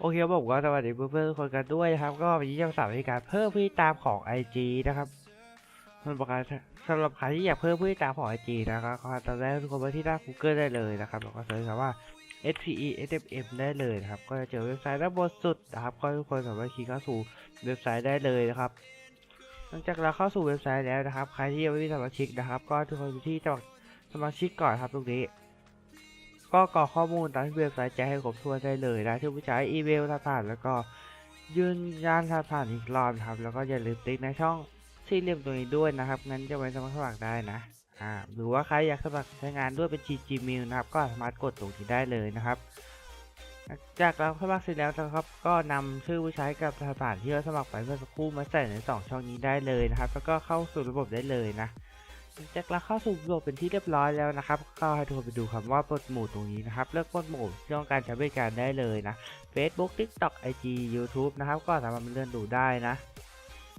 โอเคผมก็สวัสดีเพื่อนๆทุกคนกันด้วยนะครับ ก็วันนี้จะมาสอนวิธีการเพิ่มผู้ติดตามของ IG นะครับมันประการสำหรับใครที่อยากเพิ่มผู้ติดตามของ IG นะครับก็ตอนแรกทุกคนไปที่หน้า Google ได้เลยนะครับแล้วก็เสิร์ชคำว่า SPE SFM ได้เลยนะครับ ก็จะเจอเว็บไซต์ด้านบนสุดนะครับก็ทุกคนสามารถคลิกเข้าสู่เว็บไซต์ได้เลยนะครับหลังจากเราเข้าสู่เว็บไซต์แล้วนะครับ ใครที่ยังไม่มีสมาชิกนะครับ ก็ทุกคนไปที่สมัครสมาชิกก่อนครับตรงนี้ ก็กรอกข้อมูลตามที่เว็บไซต์แจ้งให้ครบถ้วนได้เลยนะที่ผู้ใช้อีเมลผ่านแล้วก็ยืนยันผ่านอีกรอบครับ แล้วก็อย่าลืมติ๊กในช่องสี่เหลี่ยมตรงนี้ด้วยนะครับ งั้นจะไว้สมัครสมัครได้นะอ่าหรือว่าใครอยากสมัครใช้งานด้วยเป็น Gmail นะครับ ก็สามารถกดตรงนี้ได้เลยนะครับ จากเราสมัครเสร็จแล้วนะครับ ก็นำชื่อผู้ใช้กับสถานที่เราสมัครไปเมื่อสักครู่มาใส่ในสองช่องนี้ได้เลยนะครับ แล้วก็เข้าสู่ระบบได้เลยนะ จากเราเข้าสู่ระบบเป็นที่เรียบร้อยแล้วนะครับ ก็ให้ทุกคนไปดูคำว่าปลดหมู่ตรงนี้นะครับ เลือกปลดหมู่ที่ต้องการใช้บริการได้เลยนะ Facebook TikTok IG YouTube นะครับ ก็สามารถเลื่อนดูได้นะ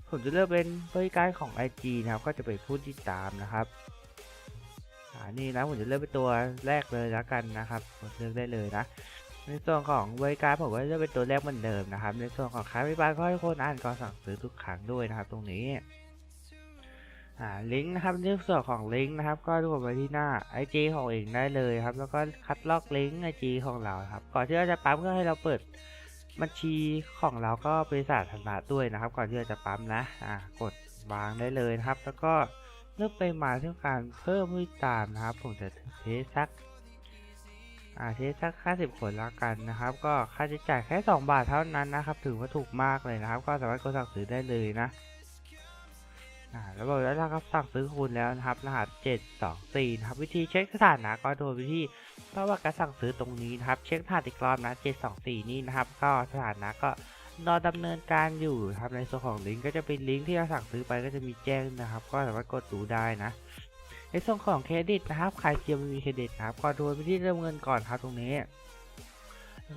ผมจะเลือกเป็นบริการของ IG นะครับ ก็จะเป็นผู้ติดตามนะครับอ่านี่นะผมจะเลือกเป็นตัวแรกเลยแล้วกันนะครับเลือกได้เลยนะในส่วนของบริการผมก็จะเป็นตัวแรกเหมือนเดิมนะครับ ในส่วนของค้าบริการก็ให้คนอ่านก่อนสั่งซื้อทุกครั้งด้วยนะครับ ตรงนี้ ลิงก์นะครับในส่วนของลิงก์นะครับ ก็ทุกคนไปที่หน้า IG ของเองได้เลยครับ แล้วก็คัดลอกลิงก์ IG ของเราครับ ก่อนที่เราจะปั๊มก็ให้เราเปิดบัญชีของเราก็เป็นสาธนาด้วยนะครับ ก่อนที่เราจะปั๊มนะอ่ากดวางได้เลยนะครับ แล้วก็เลือกไปมาที่อการเพิ่มผู้ติดตามนะครับ ผมจะเทสสักอ่าเทสสัก 50 คนแล้วกันนะครับ ก็ค่าใช้จ่ายแค่ 2 บาทเท่านั้นนะครับ ถือว่าถูกมากเลยนะครับ ก็สามารถกดสั่งซื้อได้เลยนะ อ่าแล้วบแล้วนะครับสั่งซื้อคุณแล้วนะครับ รหัส 724นะครับวิธีเช็คสถานะก็โดยวิธีเพราะว่าการสั่งซื้อตรงนี้นะครับ เช็ครหัสอีกรอบนะ 724 นี่นะครับ ก็สถานะก็รอดำเนินการอยู่ครับในส่วนของลิงก์ก็จะเป็นลิงก์ที่เราสั่งซื้อไปก็จะมีแจ้งนะครับ ก็สามารถกดดูได้นะ ในส่วนของเครดิตนะครับใครเทียมมีเครดิตนะครับก็ดูไปที่เติมเงินก่อนครับตรงนี้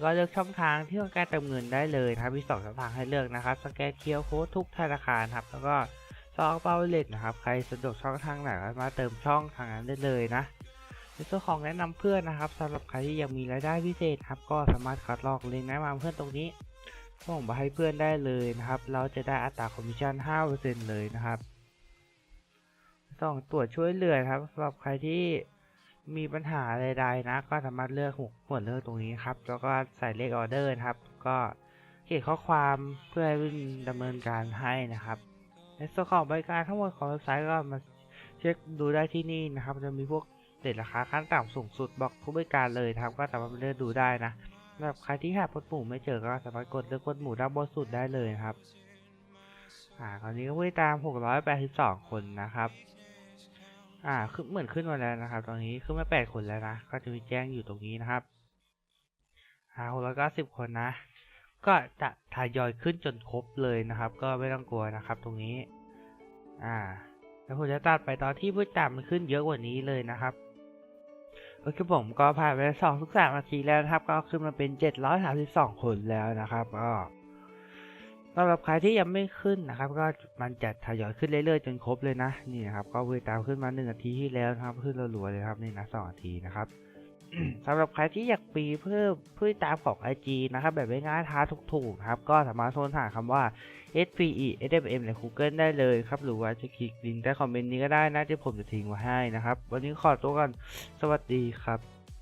ก็เลือกช่องทางที่ต้องการเติมเงินได้เลยนะครับมีสองช่องทางให้เลือกนะครับ สแกนเคียร์โค้ดทุกธนาคารครับแล้วก็ ซองเปาเลตนะครับ ใครสะดวกช่องทางไหนก็มาเติมช่องทางนั้นได้เลยนะในส่วนของแนะนำเพื่อนนะครับสำหรับใครที่ยังมีรายได้พิเศษครับ ก็สามารถคัดลอกลิงก์แนะนำเพื่อนตรงนี้ส่งไปให้เพื่อนได้เลยนะครับ เราจะได้อัตราคอมมิชชั่น 5%เลยนะครับต้องตรวจช่วยเหลือครับสำหรับใครที่มีปัญหาใดๆนะ ก็สามารถเลือกหัวหัวเลือกตรงนี้ครับ แล้วก็ใส่เลขออเดอร์นะครับ ก็เขียนข้อความเพื่อให้ดำเนินการให้นะครับ ในส่วนของบริการทั้งหมดของเว็บไซต์ก็มาเช็คดูได้ที่นี่นะครับ จะมีพวกเด็ดราคาขั้นต่ำสูงสุดบอกทุกบริการเลยครับ ก็สามารถเลือกดูได้นะสำหรับใครที่หาปลดหมู่ไม่เจอก็สามารถกดเลือกปลดหมู่ด้านบนสุดได้เลยครับ อ่าคราวนี้ก็ผู้ติดตาม 682 คนนะครับ อ่าขึ้นเหมือนขึ้นมาแล้วนะครับ ตอนนี้ขึ้นมาแปดคนแล้วนะ ก็จะมีแจ้งอยู่ตรงนี้นะครับอ่าหกร้อยเก้าสิบคนนะ ก็จะทยอยขึ้นจนครบเลยนะครับ ก็ไม่ต้องกลัวนะครับ ตรงนี้ อ่า แล้วผมจะตัดไปตอนที่ผู้ติดตามมันขึ้นเยอะกว่านี้เลยนะครับโอเคผมก็ผ่านไปสองทุกสามนาทีแล้วนะครับ ก็ขึ้นมาเป็นเจ็ดร้อยสามสิบสองคนแล้วนะครับก็สำหรับใครที่ยังไม่ขึ้นนะครับ ก็มันจะทยอยขึ้นเรื่อยๆจนครบเลยนะนี่นะครับ ก็ผู้ติดตามขึ้นมาหนึ่งนาทีที่แล้วนะครับ ขึ้นรัวๆเลยครับนี่นะสองนาทีนะครับ สำหรับใครที่อยากปีเพิ่มผู้ติดตามของ IG นะครับ แบบง่ายๆท้าถูกๆนะครับ ก็สามารถโทรหาคำว่า SPE SFM ใน Google ได้เลยครับ หรือว่าจะคลิกลิงก์ใต้คอมเมนต์นี้ก็ได้นะที่ผมจะทิ้งไว้ให้นะครับ วันนี้ขอตัวก่อนสวัสดีครับ